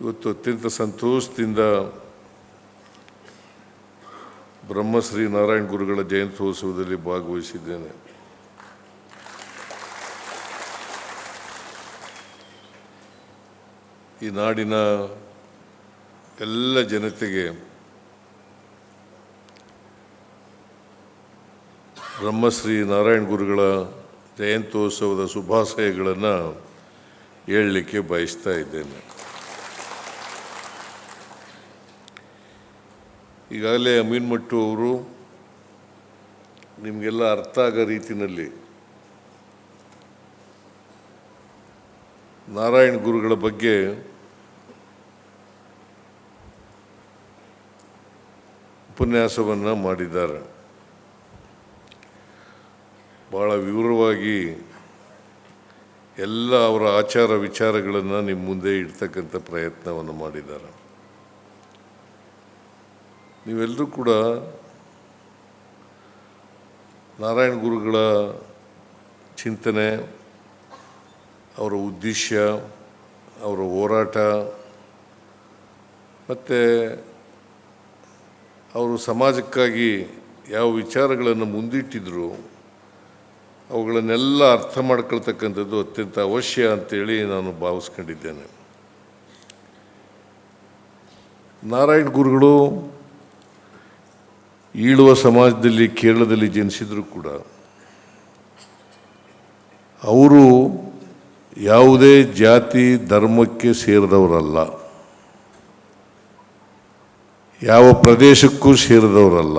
ಇವತ್ತು ಅತ್ಯಂತ ಸಂತೋಷದಿಂದ ಬ್ರಹ್ಮಶ್ರೀ ನಾರಾಯಣ ಗುರುಗಳ ಜಯಂತ್ಯೋತ್ಸವದಲ್ಲಿ ಭಾಗವಹಿಸಿದ್ದೇನೆ. ಈ ನಾಡಿನ ಎಲ್ಲ ಜನತೆಗೆ ಬ್ರಹ್ಮಶ್ರೀ ನಾರಾಯಣ ಗುರುಗಳ ಜಯಂತ್ಯೋತ್ಸವದ ಶುಭಾಶಯಗಳನ್ನು ಹೇಳಲಿಕ್ಕೆ ಬಯಸ್ತಾ ಇದ್ದೇನೆ. ಈಗಾಗಲೇ ಅಮೀನ್ ಮಟ್ಟು ಅವರು ನಿಮಗೆಲ್ಲ ಅರ್ಥ ಆಗೋ ರೀತಿಯಲ್ಲಿ ನಾರಾಯಣ ಗುರುಗಳ ಬಗ್ಗೆ ಉಪನ್ಯಾಸವನ್ನು ಮಾಡಿದ್ದಾರೆ. ಭಾಳ ವಿವರವಾಗಿ ಎಲ್ಲ ಅವರ ಆಚಾರ ವಿಚಾರಗಳನ್ನು ನಿಮ್ಮ ಮುಂದೆ ಇಡ್ತಕ್ಕಂಥ ಪ್ರಯತ್ನವನ್ನು ಮಾಡಿದ್ದಾರೆ. ನೀವೆಲ್ಲರೂ ಕೂಡ ನಾರಾಯಣ ಗುರುಗಳ ಚಿಂತನೆ, ಅವರ ಉದ್ದೇಶ, ಅವರ ಹೋರಾಟ, ಮತ್ತು ಅವರು ಸಮಾಜಕ್ಕಾಗಿ ಯಾವ ವಿಚಾರಗಳನ್ನು ಮುಂದಿಟ್ಟಿದ್ರು, ಅವುಗಳನ್ನೆಲ್ಲ ಅರ್ಥ ಮಾಡ್ಕೊಳ್ತಕ್ಕಂಥದ್ದು ಅತ್ಯಂತ ಅವಶ್ಯ ಅಂತೇಳಿ ನಾನು ಭಾವಿಸ್ಕೊಂಡಿದ್ದೇನೆ. ನಾರಾಯಣ ಗುರುಗಳು ಈಳುವ ಸಮಾಜದಲ್ಲಿ ಕೇರಳದಲ್ಲಿ ಜನಿಸಿದರೂ ಕೂಡ ಅವರು ಯಾವುದೇ ಜಾತಿ, ಧರ್ಮಕ್ಕೆ ಸೇರಿದವರಲ್ಲ. ಯಾವ ಪ್ರದೇಶಕ್ಕೂ ಸೇರಿದವರಲ್ಲ.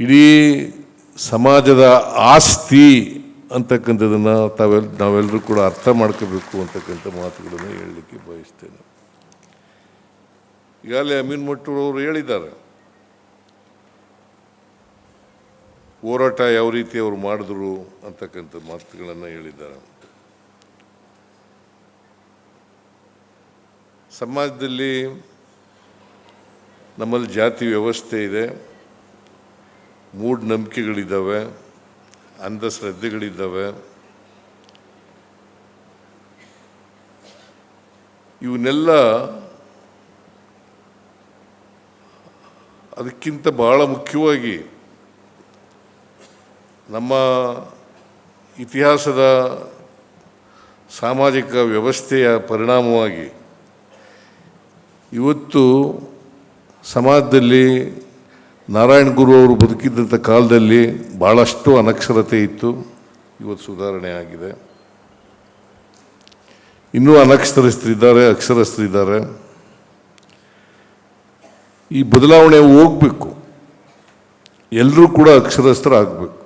ಇಡೀ ಸಮಾಜದ ಆಸ್ತಿ ಅಂತಕ್ಕಂಥದ್ದನ್ನು ತಾವೆಲ್ ನಾವೆಲ್ಲರೂ ಕೂಡ ಅರ್ಥ ಮಾಡ್ಕೋಬೇಕು ಅಂತಕ್ಕಂಥ ಮಾತುಗಳನ್ನು ಹೇಳಲಿಕ್ಕೆ ಬಯಸ್ತೇನೆ. ಈಗಾಗಲೇ ಅಮೀನ್ ಮಟ್ಟೂರವರು ಹೇಳಿದ್ದಾರೆ. ಹೋರಾಟ ಯಾವ ರೀತಿ ಅವರು ಮಾಡಿದ್ರು ಅಂತಕ್ಕಂಥ ಮಾತುಗಳನ್ನು ಹೇಳಿದ್ದಾರೆ. ಸಮಾಜದಲ್ಲಿ ನಮ್ಮಲ್ಲಿ ಜಾತಿ ವ್ಯವಸ್ಥೆ ಇದೆ. ಮೂಢನಂಬಿಕೆಗಳಿದ್ದಾವೆ. ಅಂಧಶ್ರದ್ಧೆಗಳಿದ್ದಾವೆ. ಇವನ್ನೆಲ್ಲ ಅದಕ್ಕಿಂತ ಬಹಳ ಮುಖ್ಯವಾಗಿ ನಮ್ಮ ಇತಿಹಾಸದ ಸಾಮಾಜಿಕ ವ್ಯವಸ್ಥೆಯ ಪರಿಣಾಮವಾಗಿ ಇವತ್ತು ಸಮಾಜದಲ್ಲಿ ನಾರಾಯಣ ಗುರು ಅವರು ಬದುಕಿದ್ದಂಥ ಕಾಲದಲ್ಲಿ ಭಾಳಷ್ಟು ಅನಕ್ಷರತೆ ಇತ್ತು. ಇವತ್ತು ಸುಧಾರಣೆ ಆಗಿದೆ. ಇನ್ನೂ ಅನಕ್ಷರಸ್ಥರಿದ್ದಾರೆ, ಅಕ್ಷರಸ್ಥರಿದ್ದಾರೆ. ಈ ಬದಲಾವಣೆ ಹೋಗಬೇಕು. ಎಲ್ಲರೂ ಕೂಡ ಅಕ್ಷರಸ್ಥರಾಗಬೇಕು.